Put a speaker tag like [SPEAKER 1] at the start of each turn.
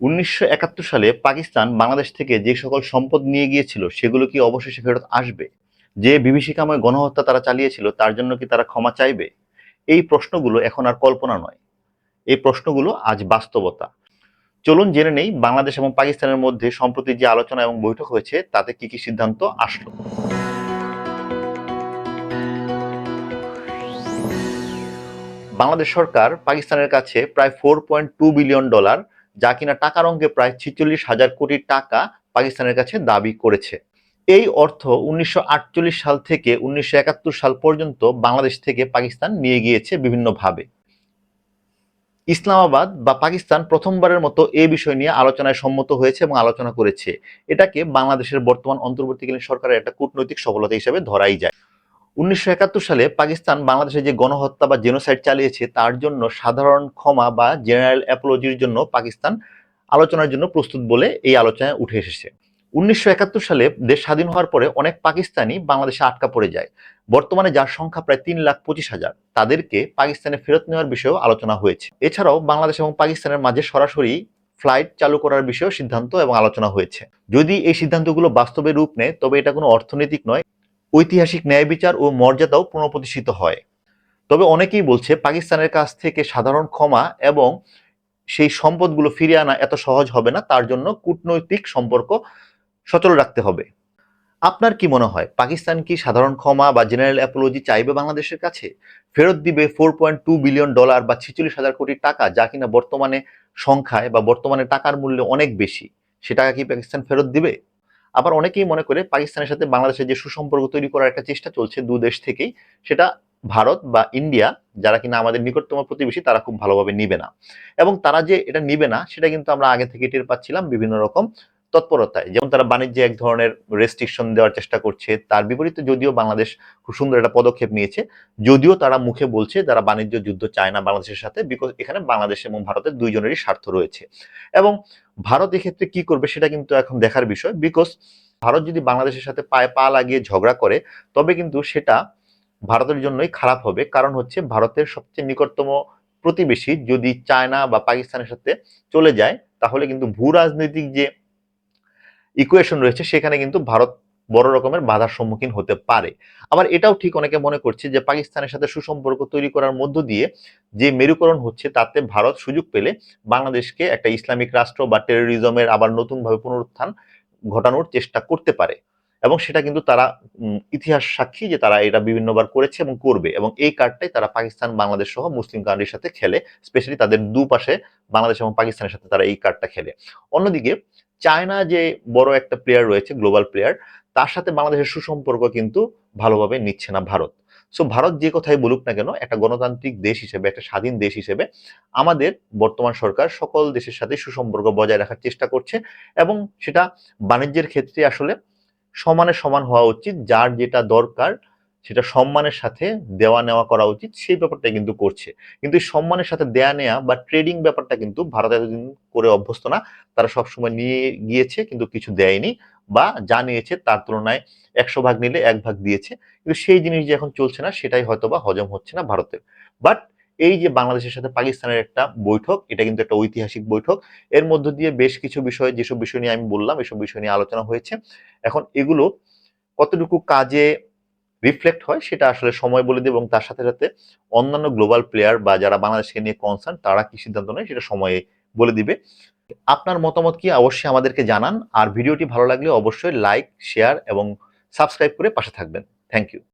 [SPEAKER 1] উনিশশো একাত্তর সালে পাকিস্তান বাংলাদেশ থেকে যে সকল সম্পদ নিয়ে গিয়েছিল, সেগুলো কি অবশেষে ফেরত আসবে? যে বিভীষিকাময় গণহত্যা তারা চালিয়েছিল, তার জন্য কি তারা ক্ষমা চাইবে? এই প্রশ্নগুলো এখন আর কল্পনা নয়। এই প্রশ্নগুলো আজ বাস্তবতা। চলুন জেনে নেই বাংলাদেশ এবং পাকিস্তানের মধ্যে সম্প্রতি যে আলোচনা এবং বৈঠক হয়েছে, তাতে কি কি সিদ্ধান্ত আসলো। বাংলাদেশ সরকার পাকিস্তানের কাছে প্রায় four point two billion dollar যা কিনা টাকার অঙ্কে প্রায় ছিচল্লিশ হাজার কোটি টাকা পাকিস্তানের কাছে দাবি করেছে। এই অর্থ উনিশশো আটচল্লিশ সাল থেকে উনিশশো একাত্তর সাল পর্যন্ত বাংলাদেশ থেকে পাকিস্তান নিয়ে গিয়েছে বিভিন্নভাবে। ইসলামাবাদ বা পাকিস্তান প্রথমবারের মতো এ বিষয় নিয়ে আলোচনায় সম্মত হয়েছে এবং আলোচনা করেছে। এটাকে বাংলাদেশের বর্তমান অন্তর্বর্তীকালীন সরকারের একটা কূটনৈতিক সফলতা হিসেবে ধরাই যায়। উনিশশো একাত্তর সালে পাকিস্তান বাংলাদেশে যে গণহত্যা বা জেনোসাইড চালিয়েছে, তার জন্য সাধারণ ক্ষমা বা জেনারেল অ্যাপোলজির জন্য পাকিস্তান আলোচনার জন্য প্রস্তুত বলে এই আলোচনায় উঠে এসেছে। উনিশশো একাত্তর সালে দেশ স্বাধীন হওয়ার পরে অনেক পাকিস্তানি বাংলাদেশে আটকা পড়ে যায়। বর্তমানে যার সংখ্যা প্রায় তিন লাখ পঁচিশ হাজার। তাদেরকে পাকিস্তানে ফেরত নেওয়ার বিষয়েও আলোচনা হয়েছে। এছাড়াও বাংলাদেশ এবং পাকিস্তানের মাঝে সরাসরি ফ্লাইট চালু করার বিষয়েও সিদ্ধান্ত এবং আলোচনা হয়েছে। যদি এই সিদ্ধান্তগুলো বাস্তবে রূপ নেয়, তবে এটা কোনো অর্থনৈতিক নয় ঐতিহাসিক ন্যায় বিচার ও মর্যাদাও পুনঃপ্রতিষ্ঠিত হয়। তবে অনেকেই বলছে পাকিস্তানের কাছ থেকে সাধারণ ক্ষমা এবং সেই সম্পদগুলো ফিরিয়ে আনা এত সহজ হবে না, তার জন্য কূটনৈতিক সম্পর্ক সচল রাখতে হবে। আপনার কি মনে হয়, পাকিস্তান কি সাধারণ ক্ষমা বা জেনারেল অ্যাপোলজি চাইবে বাংলাদেশের কাছে? ফেরত দিবে four point two billion dollar বা ছিচল্লিশ হাজার কোটি টাকা, যা কিনা বর্তমানে সংখ্যায় বা বর্তমানে টাকার মূল্য অনেক বেশি, সে টাকা কি পাকিস্তান ফেরত দিবে? আবার অনেকেই মনে করে পাকিস্তানের সাথে বাংলাদেশের যে সুসম্পর্ক তৈরি করার একটা চেষ্টা চলছে দু দেশ থেকেই, সেটা ভারত বা ইন্ডিয়া, যারা কিনা আমাদের নিকটতম প্রতিবেশী, তারা খুব ভালোভাবে নিবে না। এবং তারা যে এটা নিবে না, সেটা কিন্তু আমরা আগে থেকে টের পাচ্ছিলাম বিভিন্ন রকম তৎপরতায়। যেমন তারা বাণিজ্যে এক ধরনের রেস্ট্রিকশন দেওয়ার চেষ্টা করছে, তার বিপরীতে যদিও বাংলাদেশ খুব সুন্দর একটা পদক্ষেপ নিয়েছে, যদিও তারা মুখে বলছে তারা বাণিজ্য যুদ্ধ চায় না বাংলাদেশের সাথে বিকজ এখানে বাংলাদেশ এবং ভারতের দুইজনেরই স্বার্থ রয়েছে। এবং ভারত এক্ষেত্রে কি করবে সেটা কিন্তু এখন দেখার বিষয় বিকজ ভারত যদি বাংলাদেশের সাথে পায়ে পা লাগিয়ে ঝগড়া করে, তবে কিন্তু সেটা ভারতের জন্যই খারাপ হবে, কারণ হচ্ছে ভারতের সবচেয়ে নিকটতম প্রতিবেশী যদি চায়না বা পাকিস্তানের সাথে চলে যায়, তাহলে কিন্তু ভূ রাজনৈতিক যে ইকুয়েশন রয়েছে, সেখানে কিন্তু ভারত বড় রকমের বাধার সম্মুখীন হতে পারে। আবার এটাও ঠিক অনেকে মনে করছে যে, পাকিস্তানের সাথে সুসম্পর্ক তৈরি করার মধ্য দিয়ে যে মেরুকরণ হচ্ছে, তাতে ভারত সুযোগ পেলে বাংলাদেশকে একটা ইসলামিক রাষ্ট্র বা টেরোরিজমের আবার নতুনভাবে পুনরুত্থান ঘটানোর চেষ্টা করতে পারে। এবং সেটা কিন্তু তারা ইতিহাস সাক্ষী যে তারা এটা বিভিন্নবার করেছে এবং করবে। এবং এই কার্ডটাই তারা পাকিস্তান, বাংলাদেশ সহ মুসলিম কান্ট্রির সাথে খেলে স্পেশালি তাদের দুপাশে বাংলাদেশ এবং পাকিস্তানের সাথে তারা এই কার্ডটা খেলে। অন্যদিকে চায়না যে বড় একটা প্লেয়ার রয়েছে গ্লোবাল প্লেয়ার তার সাথে বাংলাদেশের সুসম্পর্ক কিন্তু ভালোভাবে নিচ্ছে না ভারত। সো ভারত যে কথাই বলুক না কেন, একটা গণতান্ত্রিক দেশ হিসেবে, একটা স্বাধীন দেশ হিসেবে আমাদের বর্তমান সরকার সকল দেশের সাথে সুসম্পর্ক বজায় রাখার চেষ্টা করছে এবং সেটা বাণিজ্যের ক্ষেত্রে আসলে সমানে সমান হওয়া উচিত, যার যেটা দরকার সেটা সম্মানের সাথে দেওয়া নেওয়া করা উচিত, সেই ব্যাপারটা কিন্তু করছে। কিন্তু সম্মানের সাথে দেয়া নেওয়া বা ট্রেডিং ব্যাপারটা কিন্তু ভারত এতদিন করে অভ্যস্ত না, তারা সবসময় নিয়ে গিয়েছে কিন্তু কিছু দেয়নি বা যা নিয়েছে তার তুলনায় একশো ভাগ নিলে এক ভাগ দিয়েছে। কিন্তু সেই জিনিস যে এখন চলছে না, সেটাই হয়তো বা হজম হচ্ছে না ভারতের। বাট এই যে বাংলাদেশের সাথে পাকিস্তানের একটা বৈঠক, এটা কিন্তু একটা ঐতিহাসিক বৈঠক। এর মধ্য দিয়ে বেশ কিছু বিষয়, যেসব বিষয় নিয়ে আমি বললাম, এসব বিষয় নিয়ে আলোচনা হয়েছে। এখন এগুলো কতটুকু কাজে রিফ্লেক্ট হয়, সেটা আসলে সময় বলে দেবে এবং তার সাথে সাথে অন্যান্য গ্লোবাল প্লেয়ার বা যারা বাংলাদেশকে নিয়ে কনসার্ন তারা কি সিদ্ধান্ত নেয় সেটা সময়ে বলে দিবে। আপনার মতামত কি অবশ্যই আমাদেরকে জানান। আর ভিডিওটি ভালো লাগলে অবশ্যই লাইক শেয়ার এবং সাবস্ক্রাইব করে পাশে থাকবেন। Thank you